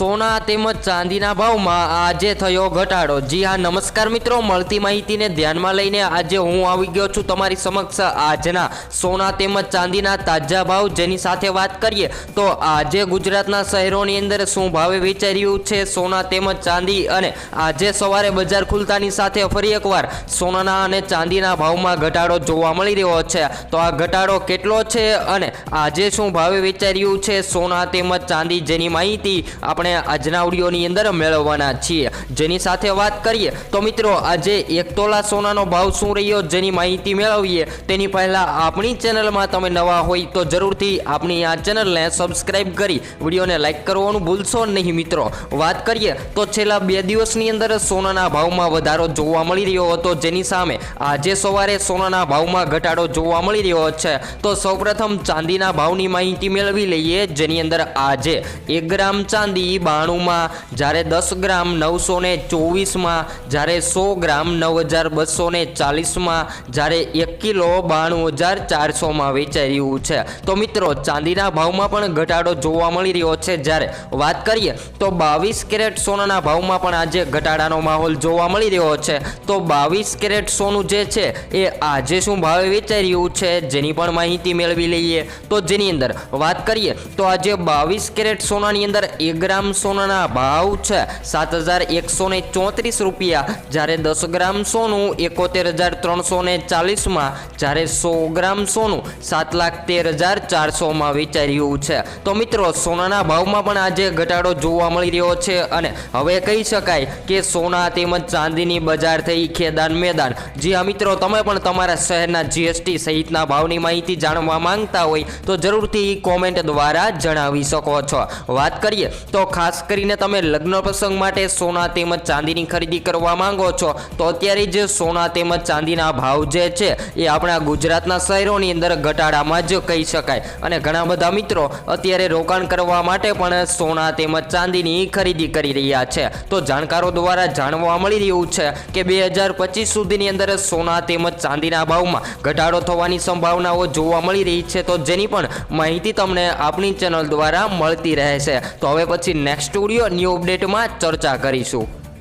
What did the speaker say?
સોના તેમજ ચાંદીના ભાવમાં આજે થયો ઘટાડો. જી હા, નમસ્કાર મિત્રો. મળતી માહિતીને ધ્યાનમાં લઈને આજે હું આવી ગયો છું તમારી સમક્ષ આજના સોના તેમજ ચાંદીના તાજા ભાવ. જેની સાથે વાત કરીએ તો આજે ગુજરાતના શહેરોની અંદર શું ભાવે વેચાઈ છે સોના તેમજ ચાંદી? અને આજે સવારે બજાર ખુલતાની સાથે ફરી એકવાર સોનાના અને ચાંદીના ભાવમાં ઘટાડો જોવા મળી રહ્યો છે. તો આ ઘટાડો કેટલો છે અને આજે શું ભાવે વેચાઈ છે સોના તેમજ ચાંદી? જેની માહિતી આપણે આજના ઓડિયોની અંદર મેળવવાના છીએ. જેની સાથે વાત કરીએ, તો મિત્રો આજે એક તોલા સોનાનો ભાવ શું રહ્યો જેની માહિતી મેળવીએ, તેની પહેલાં આપણી ચેનલમાં તમે નવા હોય તો જરૂરથી આપણી આ ચેનલને સબસ્ક્રાઇબ કરી વિડીયોને લાઇક કરવાનું ભૂલશો નહીં મિત્રો. વાત કરીએ, તો છેલ્લા બે દિવસની અંદર સોનાના ભાવમાં વધારો જોવા મળી રહ્યો હતો. જેની સામે આજે સવારે સોનાના ભાવમાં ઘટાડો જોવા મળી રહ્યો છે. તો સૌપ્રથમ ચાંદીના ભાવની માહિતી મેળવી લઈએ, જેની અંદર આજે એક ગ્રામ ચાંદી બાણુંમાં જ્યારે દસ ગ્રામ નવસો ને ચોવીસમાં, જ્યારે સો ગ્રામ નવ હજાર બસો ને ચાલીસમાં, જ્યારે એક કિલો બાણું હજાર ચારસોમાં વેચાઈ રહ્યું છે. તો મિત્રો, ચાંદીના ભાવમાં પણ ઘટાડો જોવા મળી રહ્યો છે. જ્યારે વાત કરીએ, તો બાવીસ કેરેટ સોનાના ભાવમાં પણ આજે ઘટાડાનો માહોલ જોવા મળી રહ્યો છે. તો બાવીસ કેરેટ સોનું જે છે, એ આજે શું ભાવે વેચાઈ રહ્યું છે? જેની પણ માહિતી મેળવી લઈએ. તો જેની અંદર વાત કરીએ, તો આજે બાવીસ કેરેટ સોનાની અંદર એક ગ્રામ સોનાના ભાવ છે સાત હજાર એકસો ને ચોત્રીસ રૂપિયા. જ્યારે દસ ગ્રામ સોનું એકોતેર હજાર ત્રણસો ને ચાલીસમાં, જ્યારે સો ગ્રામ સોનું સાત લાખ તેર હજાર ચારસોમાં વેચાઈ છે. તો મિત્રો, સોનાના ભાવમાં પણ આજે ઘટાડો જોવા મળી રહ્યો છે અને હવે કહી શકાય કે સોના તેમજ ચાંદીની બજાર થઈ ખેદાન મેદાન. જી હા મિત્રો, તમે પણ તમારા શહેરના જીએસટી સહિતના ભાવની માહિતી જાણવા માંગતા હોય તો જરૂરથી કોમેન્ટ દ્વારા જણાવી શકો છો. વાત કરીએ તો ખાસ કરીને તમે લગ્ન પ્રસંગ માટે સોના તેમજ ચાંદીની ખરીદી કરવા માંગો છો, તો અત્યારે જે સોના તેમજ ચાંદીના ભાવ જે છે, એ આપણા ગુજરાતના શહેરોની અંદર ઘટાડામાં જ કહી શકાય. અને ઘણા બધા મિત્રો અત્યારે રોકાણ કરવા માટે પણ સોના તેમજ ચાંદીની ખરીદી કરી રહ્યા છે. તો જાણકારો દ્વારા જાણવા મળી રહ્યું છે કે બે હજાર પચીસ સુધીની અંદર સોના તેમજ ચાંદીના ભાવમાં ઘટાડો થવાની સંભાવનાઓ જોવા મળી રહી છે, તો જેની પણ માહિતી તમને આપણી ચેનલ દ્વારા મળતી રહેશે. તો હવે પછી નેક્સ્ટ સ્ટુડિયો ન્યૂ અપડેટમાં ચર્ચા કરીશું.